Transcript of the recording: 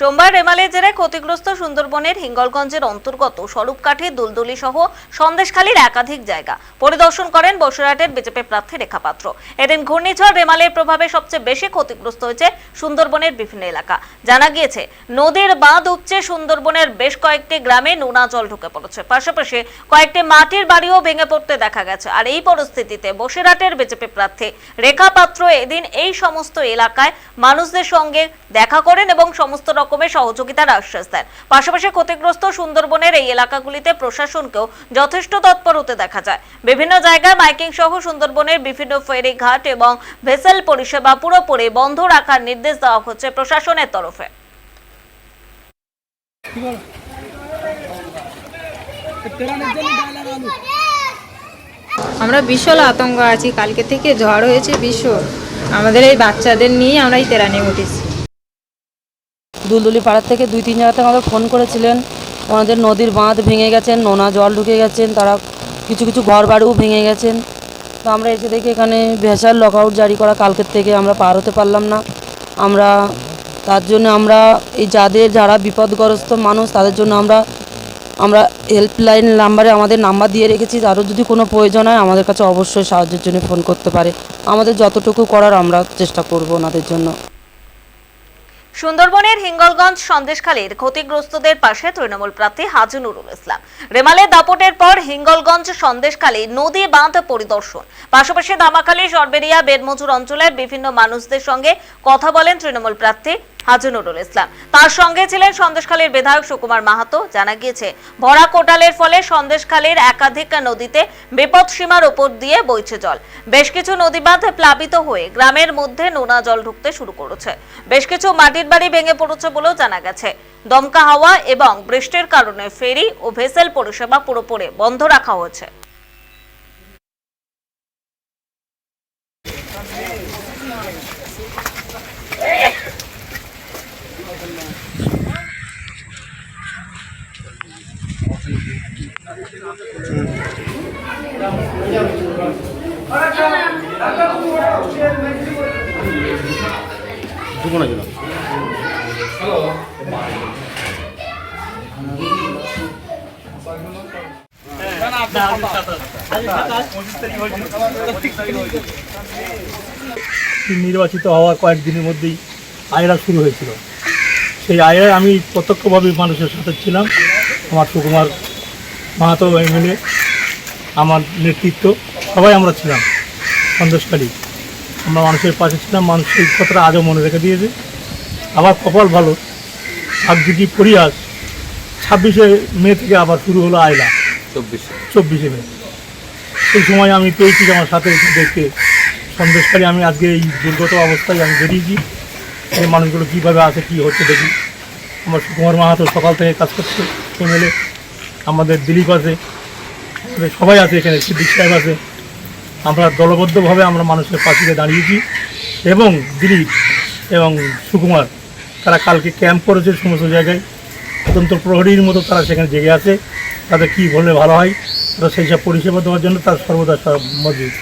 সোমবার রেমালের জেলায় ক্ষতিগ্রস্ত সুন্দরবনের হিঙ্গলগঞ্জের অন্তর্গত স্বরূপকাঠি দুলদুলি সহ সন্দেশখালীর একাধিক জায়গা। পরিদর্শন করেন বসিরহাটের বিজেপি প্রার্থী রেখা পাত্র। এদিন ঘূর্ণিঝড় রেমালের প্রভাবে সবচেয়ে বেশি ক্ষতিগ্রস্ত হয়েছে সুন্দরবনের বিভিন্ন এলাকা। জানা গিয়েছে, নদীর বাঁধ উপচে সুন্দরবনের বেশ কয়েকটি গ্রামে নোনা জল ঢুকে পড়েছে। পাশাপাশি কয়েকটি মাটির বাড়িও ভেঙে পড়তে দেখা গেছে। আর এই পরিস্থিতিতে বসিরহাটের বিজেপি প্রার্থী রেখা পাত্র এদিন এই সমস্ত এলাকায় মানুষদের সঙ্গে দেখা করেন এবং সমস্ত রকমের সহযোগিতার আশ্বাস দেন। পাশাপাশি ক্ষতিগ্রস্ত সুন্দরবনের এই এলাকাগুলিতে প্রশাসনকেও যথেষ্ট তৎপর হতে দেখা যায়। বিভিন্ন জায়গায় মাইকিং সহ সুন্দরবনের বিভিন্ন ফেরি ঘাট এবং ভেসেল পরিষেবা পুরোপুরি বন্ধ রাখার নির্দেশ দেওয়া হচ্ছে প্রশাসনের তরফে। আমরা বিশাল আতঙ্ক আছি। কালকে থেকে ঝড় হয়েছে ভীষণ আমাদের এই বাচ্চাদের নিয়ে আমরা এই তেরানি উঠেছি। দুলদুলি পাড়ার থেকে দুই, তিন জায়গা থেকে আমাদের ফোন করেছিলেন। ওনাদের নদীর বাঁধ ভেঙে গেছেন, নোনা জল ঢুকে গেছেন, তারা কিছু কিছু ঘর বাড়িও ভেঙে গেছেন। তো আমরা এসে দেখি এখানে ভেসাল লক আউট জারি করা কালকের থেকে, আমরা পার হতে পারলাম না। আমরা, তার জন্য আমরা এই যাদের যারা বিপদগ্রস্ত মানুষ, তাদের জন্য আমরা আমরা হেল্পলাইন নাম্বারে আমাদের নাম্বার দিয়ে রেখেছি। তারও যদি কোনো প্রয়োজন হয়, আমাদের কাছে অবশ্যই সাহায্যের জন্য ফোন করতে পারে। আমাদের যতটুকু করার আমরা চেষ্টা করব ওনাদের জন্য। সুন্দরবনের হিঙ্গলগঞ্জ সন্দেশখালীর ক্ষতিগ্রস্তদের পাশে তৃণমূল প্রার্থী হাজি নুরুল ইসলাম। রেমালে দাপটের পর হিঙ্গলগঞ্জ সন্দেশখালী নদী বাঁধ পরিদর্শন। পাশাপাশি ধামাখালী, সরবেরিয়া, বেদমজুর অঞ্চলের বিভিন্ন মানুষদের সঙ্গে কথা বলেন তৃণমূল প্রার্থী হাজি নুরুল ইসলাম। তার সঙ্গে ছিলেন সন্দেশখালীর বিধায়ক সুকুমার মাহাতো। জানা গিয়েছে, ভরা কোটালের ফলে সন্দেশখালীর একাধিক নদীতে বিপদ সীমার উপর দিয়ে বইছে জল। বেশ কিছু নদীবাঁধ প্লাবিত হয়ে গ্রামের মধ্যে নোনা জল ঢুকতে শুরু করেছে। বেশ কিছু মাটির বাড়ি ভেঙে পড়েছে বলেও জানা গেছে। দমকা হাওয়া এবং বৃষ্টির কারণে ফেরি ও ভেসেল পরিষেবা পুরোপুরি বন্ধ রাখা হয়েছে। নির্বাচিত হওয়ার কয়েকদিনের মধ্যেই আয়রা শুরু হয়েছিল। সেই আয়রায় আমি প্রত্যক্ষভাবে মানুষের সাথে ছিলাম। আমার সুকুমার মাহাতো এমএলএ আমার নেতৃত্ব সবাই আমরা ছিলাম সন্দেশকারী আমরা মানুষের পাশে ছিলাম মানুষ সেই কথাটা আজও মনে রেখে দিয়েছে। আবার কপাল ভালো। ভাগ্যি পরিহাস। ছাব্বিশে মে থেকে আবার শুরু হলো আয়লা। চব্বিশে। চব্বিশে মে। সেই সময় আমি পেয়েছি আমার সাথে দেখতে। সন্দেশকারী আমি আজকে এই দুর্গত অবস্থায় আমি বেরিয়েছি। এই মানুষগুলো কীভাবে আছে, কী হচ্ছে দেখি। আমার সুকুমার মাহাতো সকাল থেকে কাজ করছে এমএলএ আমাদের দিলীপ আছে সবাই আছে এখানে, সিদ্দিক সাহেব আছে। আমরা দলবদ্ধভাবে আমরা মানুষের পাশে দাঁড়িয়েছি। এবং দিলীপ এবং সুকুমার, তারা কালকে ক্যাম্প করেছে সমস্ত জায়গায়। স্বতন্ত্র প্রহরীর মতো তারা সেখানে জেগে আছে। তাদের কী বললে ভালো হয়, তারা সেই সব পরিষেবা দেওয়ার জন্য তার সর্বদা মজুদ